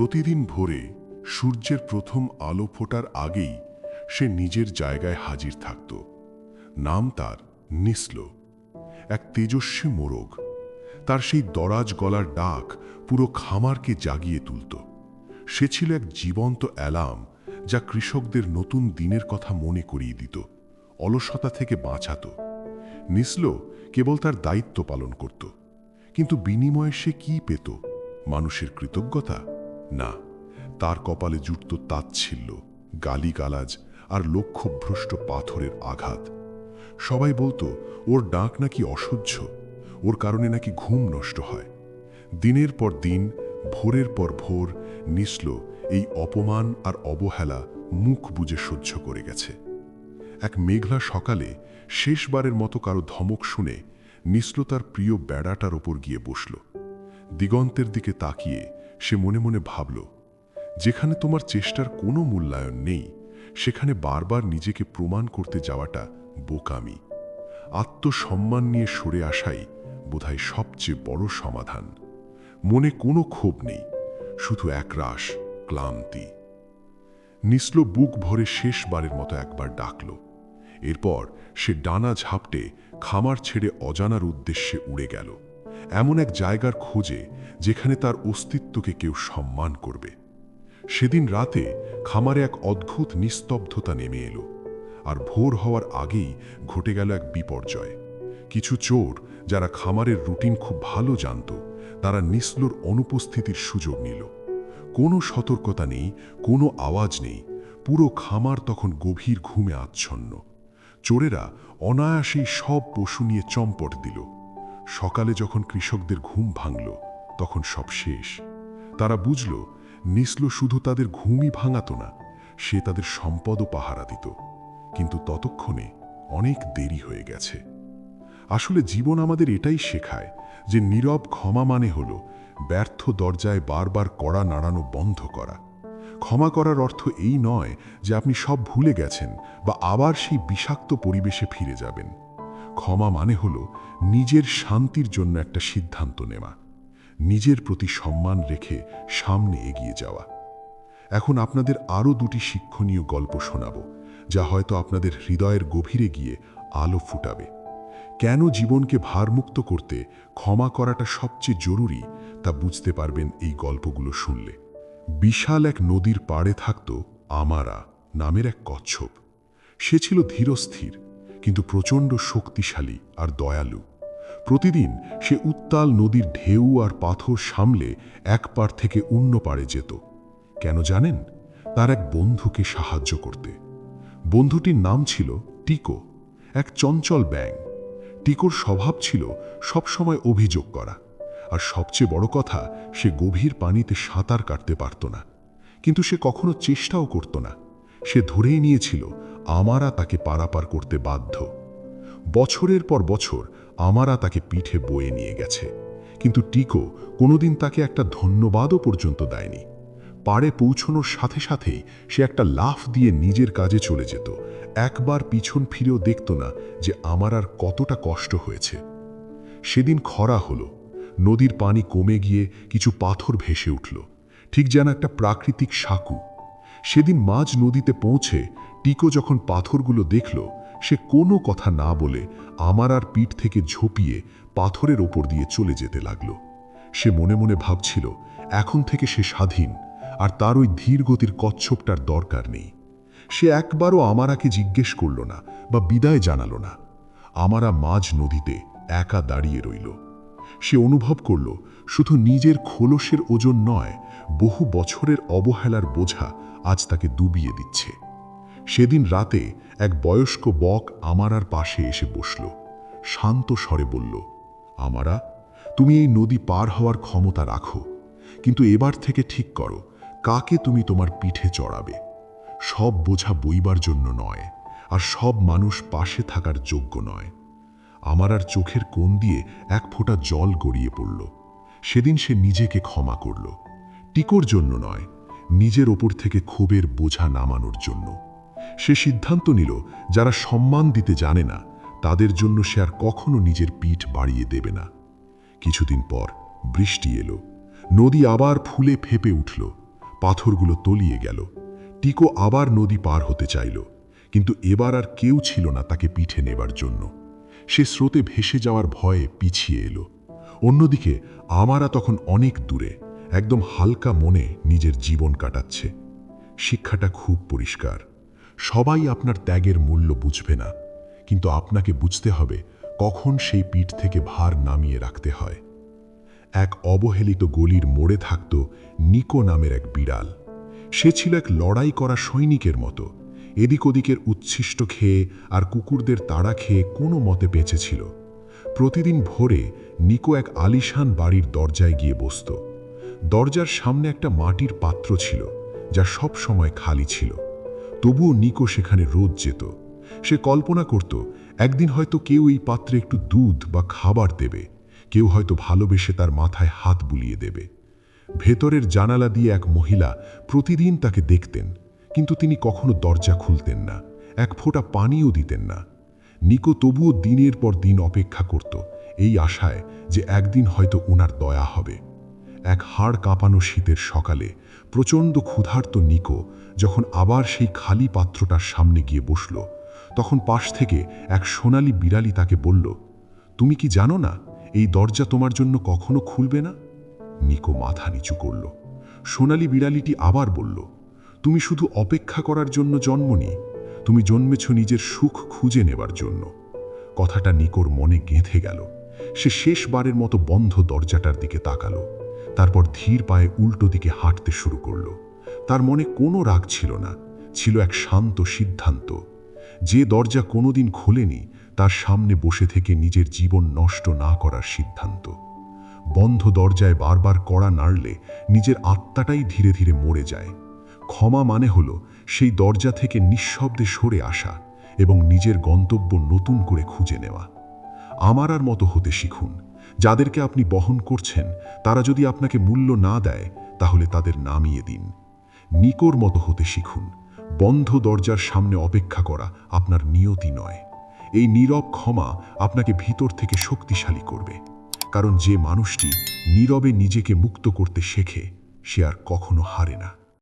প্রতিদিন ভোরে সূর্যের প্রথম আলো ফোটার আগেই সে নিজের জায়গায় হাজির থাকত। নাম তার নিসল, এক তেজস্বী মোরগ। তার সেই দরাজ গলার ডাক পুরো খামারকে জাগিয়ে তুলত। সে ছিল এক জীবন্ত অ্যালার্ম যা কৃষকদের নতুন দিনের কথা মনে করিয়ে দিত, অলসতা থেকে বাঁচাত। নিসল কেবল তার দায়িত্ব পালন করত, কিন্তু বিনিময়ে সে কি পেত? মানুষের কৃতজ্ঞতা? না, তার কপালে জুটত তাচ্ছিল্য, গালিগালাজ আর লক্ষ্যভ্রষ্ট পাথরের আঘাত। সবাই বলতো, ওর ডাক নাকি অসহ্য, ওর কারণে নাকি ঘুম নষ্ট হয়। দিনের পর দিন, ভোরের পর ভোর নিসল এই অপমান আর অবহেলা মুখ বুজে সহ্য করে গেছে। এক মেঘলা সকালে শেষবারের মতো কারও ধমক শুনে নিসল তার প্রিয় বেড়াটার ওপর গিয়ে বসল। দিগন্তের দিকে তাকিয়ে সে মনে মনে ভাবল, যেখানে তোমার চেষ্টার কোনো মূল্যায়ন নেই, সেখানে বারবার নিজেকে প্রমাণ করতে যাওয়াটা বোকামি। আত্মসম্মান নিয়ে সরে আসাই বোধহয় সবচেয়ে বড় সমাধান। মনে কোনো ক্ষোভ নেই, শুধু একরাশ, ক্লান্তি। নিসল বুক ভরে শেষবারের মতো একবার ডাকল। এরপর সে ডানা ঝাপটে খামার ছেড়ে অজানার উদ্দেশ্যে উড়ে গেল। এমন এক জায়গার খোঁজে যেখানে তার অস্তিত্বকে কেউ সম্মান করবে। সেদিন রাতে খামারে এক অদ্ভুত নিস্তব্ধতা নেমে এলো আর ভোর হওয়ার আগেই ঘটে গেল এক বিপর্যয়। কিছু চোর যারা খামারের রুটিন খুব ভালো জানত, তারা নিসলোর অনুপস্থিতির সুযোগ নিল। কোনো সতর্কতা নেই, কোনো আওয়াজ নেই, পুরো খামার তখন গভীর ঘুমে আচ্ছন্ন। চোরেরা অনায়াসেই সব পশু নিয়ে চম্পট দিল। সকালে যখন কৃষকদের ঘুম ভাঙল, তখন সব শেষ। তারা বুঝল, নিসলো শুধু তাদের ঘুমই ভাঙাত না, সে তাদের সম্পদও পাহারা দিত। কিন্তু ততক্ষণে অনেক দেরি হয়ে গেছে। আসলে জীবন আমাদের এটাই শেখায় যে নীরব ক্ষমা মানে হল ব্যর্থ দরজায় বারবার কড়া নাড়ানো বন্ধ করা। ক্ষমা করার অর্থ এই নয় যে আপনি সব ভুলে গেছেন বা আবার সেই বিষাক্ত পরিবেশে ফিরে যাবেন। ক্ষমা মানে হল নিজের শান্তির জন্য একটা সিদ্ধান্ত নেওয়া, নিজের প্রতি সম্মান রেখে সামনে এগিয়ে যাওয়া। এখন আপনাদের আরও দুটি শিক্ষণীয় গল্প শোনাব, যা হয়তো আপনাদের হৃদয়ের গভীরে গিয়ে আলো ফুটাবে। কেন জীবনকে ভারমুক্ত করতে ক্ষমা করাটা সবচেয়ে জরুরি তা বুঝতে পারবেন এই গল্পগুলো শুনলে। বিশাল এক নদীর পাড়ে থাকত আমারা নামের এক কচ্ছপ। সে ছিল ধীরস্থির কিন্তু প্রচণ্ড শক্তিশালী আর দয়ালু। প্রতিদিন সে উত্তাল নদীর ঢেউ আর পাথর সামলে এক পার থেকে অন্য পাড়ে যেত। কেন জানেন? তার এক বন্ধুকে সাহায্য করতে। বন্ধুটির নাম ছিল টিকো, এক চঞ্চল ব্যাং টিকোর স্বভাব ছিল সবসময় অভিযোগ করা। আর সবচেয়ে বড় কথা, সে গভীর পানিতে সাঁতার কাটতে পারত না। কিন্তু সে কখনো চেষ্টাও করত না। সে ধরেই নিয়েছিল আমারা তাকে পারাপার করতে বাধ্য। বছরের পর বছর আমারা তাকে পিঠে বয়ে নিয়ে গেছে। কিন্তু টিকো কোনোদিন তাকে একটা ধন্যবাদও পর্যন্ত দেয়নি। পাড়ে পৌঁছনোর সাথে সাথেই সে একটা লাফ দিয়ে নিজের কাজে চলে যেত। একবার পিছন ফিরেও দেখত না যে আমার আর কতটা কষ্ট হয়েছে। সেদিন খরা হলো। নদীর পানি কমে গিয়ে কিছু পাথর ভেসে উঠল। ঠিক যেন একটা প্রাকৃতিক সাকু। সেদিন মাঝ নদীতে পৌঁছে টিকো যখন পাথরগুলো দেখল, সে কোনো কথা না বলে আমার আর পিঠ থেকে ঝোপিয়ে পাথরের ওপর দিয়ে চলে যেতে লাগল। সে মনে মনে ভাবছিল, এখন থেকে সে স্বাধীন, আর তার ওই ধীর গতির কচ্ছপটার দরকার নেই। সে একবারও আমারাকে জিজ্ঞেস করল না বা বিদায় জানালো না। আমারা মাঝ নদীতে একা দাঁড়িয়ে রইল। সে অনুভব করল, শুধু নিজের খোলসের ওজন নয়, বহু বছরের অবহেলার বোঝা আজ তাকে ডুবিয়ে দিচ্ছে। সেদিন রাতে এক বয়স্ক বক আমারার পাশে এসে বসল। শান্ত স্বরে বলল, আমারা, তুমি এই নদী পার হওয়ার ক্ষমতা রাখো, কিন্তু এবার থেকে ঠিক করো, কাকে তুমি তোমার পিঠে চড়াবে? সব বোঝা বইবার জন্য নয়, আর সব মানুষ পাশে থাকার যোগ্য নয়। আমার আর চোখের কোণ দিয়ে এক ফোঁটা জল গড়িয়ে পড়ল। সেদিন সে নিজেকে ক্ষমা করল। টিকোর জন্য নয়, নিজের ওপর থেকে ক্ষোভের বোঝা নামানোর জন্য। সে সিদ্ধান্ত নিল, যারা সম্মান দিতে জানে না, তাদের জন্য সে আর কখনো নিজের পিঠ বাড়িয়ে দেবে না। কিছুদিন পর বৃষ্টি এলো। নদী আবার ফুলে ফেপে উঠল। পাথরগুলো তলিয়ে গেল। টিকো আবার নদী পার হতে চাইল। কিন্তু এবার আর কেউ ছিল না তাকে পিঠে নেবার জন্য। সে স্রোতে ভেসে যাওয়ার ভয়ে পিছিয়ে এলো। অন্যদিকে, আমারা তখন অনেক দূরে, একদম হালকা মনে নিজের জীবন কাটাচ্ছে। শিক্ষাটা খুব পরিষ্কার। সবাই আপনার ত্যাগের মূল্য বুঝবে না, কিন্তু আপনাকে বুঝতে হবে কখন সেই পিঠ থেকে ভার নামিয়ে রাখতে হয়। এক অবহেলিত গলির মোড়ে থাকত নিকো নামের এক বিড়াল। সে ছিল এক লড়াই করা সৈনিকের মতো। এদিক ওদিকের উচ্ছিষ্ট খেয়ে আর কুকুরদের তাড়া খেয়ে কোনো মতে বেঁচেছিল প্রতিদিন ভোরে নিকো এক আলিশান বাড়ির দরজায় গিয়ে বসত। দরজার সামনে একটা মাটির পাত্র ছিল, যা সব সময় খালি ছিল। তবুও নিকো সেখানে রোজ যেত। সে কল্পনা করত, একদিন হয়তো কেউ এই পাত্রে একটু দুধ বা খাবার দেবে, কেউ হয়তো ভালোবেসে তার মাথায় হাত বুলিয়ে দেবে। ভেতরের জানালা দিয়ে এক মহিলা প্রতিদিন তাকে দেখতেন। কিন্তু তিনি কখনো দরজা খুলতেন না, এক ফোঁটা পানিও দিতেন না। নিকো তবুও দিনের পর দিন অপেক্ষা করত, এই আশায় যে একদিন হয়তো ওনার দয়া হবে। এক হাড় কাঁপানো শীতের সকালে প্রচণ্ড ক্ষুধার্ত নিকো যখন আবার সেই খালি পাত্রটার সামনে গিয়ে বসল, তখন পাশ থেকে এক সোনালি বিড়ালি তাকে বলল, তুমি কি জানো না, এই দরজা তোমার জন্য কখনো খুলবে না? নিকো মাথা নিচু করল। সোনালি বিড়ালিটি আবার বলল তুমি শুধু অপেক্ষা করার জন্য জন্মনি তুমি জন্মেছ নিজের সুখ খুঁজে নেবার জন্য। কথাটা নিকোর মনে গেঁথে গেল। সে শেষবারের মতো বন্ধ দরজাটার দিকে তাকালো। তারপর ধীর পায়ে উল্টো দিকে হাঁটতে শুরু করল। তার মনে কোনো রাগ ছিল না, ছিল এক শান্ত সিদ্ধান্ত। যে দরজা কোনোদিন খোলেনি, তার সামনে বসে থেকে নিজের জীবন নষ্ট না করার সিদ্ধান্ত। বন্ধ দরজায় বারবার কড়া নাড়লে নিজের আত্মাটাই ধীরে ধীরে মরে যায়। ক্ষমা মানে হল সেই দরজা থেকে নিঃশব্দে সরে আসা এবং নিজের গন্তব্য নতুন করে খুঁজে নেওয়া। আমার আর মতো হতে শিখুন। যাদেরকে আপনি বহন করছেন, তারা যদি আপনাকে মূল্য না দেয়, তাহলে তাদের নামিয়ে দিন। নিকোর মতো হতে শিখুন। বন্ধ দরজার সামনে অপেক্ষা করা আপনার নিয়তি নয়। এই নীরব ক্ষমা আপনাকে ভিতর থেকে শক্তিশালী করবে। কারণ যে মানুষটি নীরবে নিজেকে মুক্ত করতে শেখে, সে আর কখনো হারে না।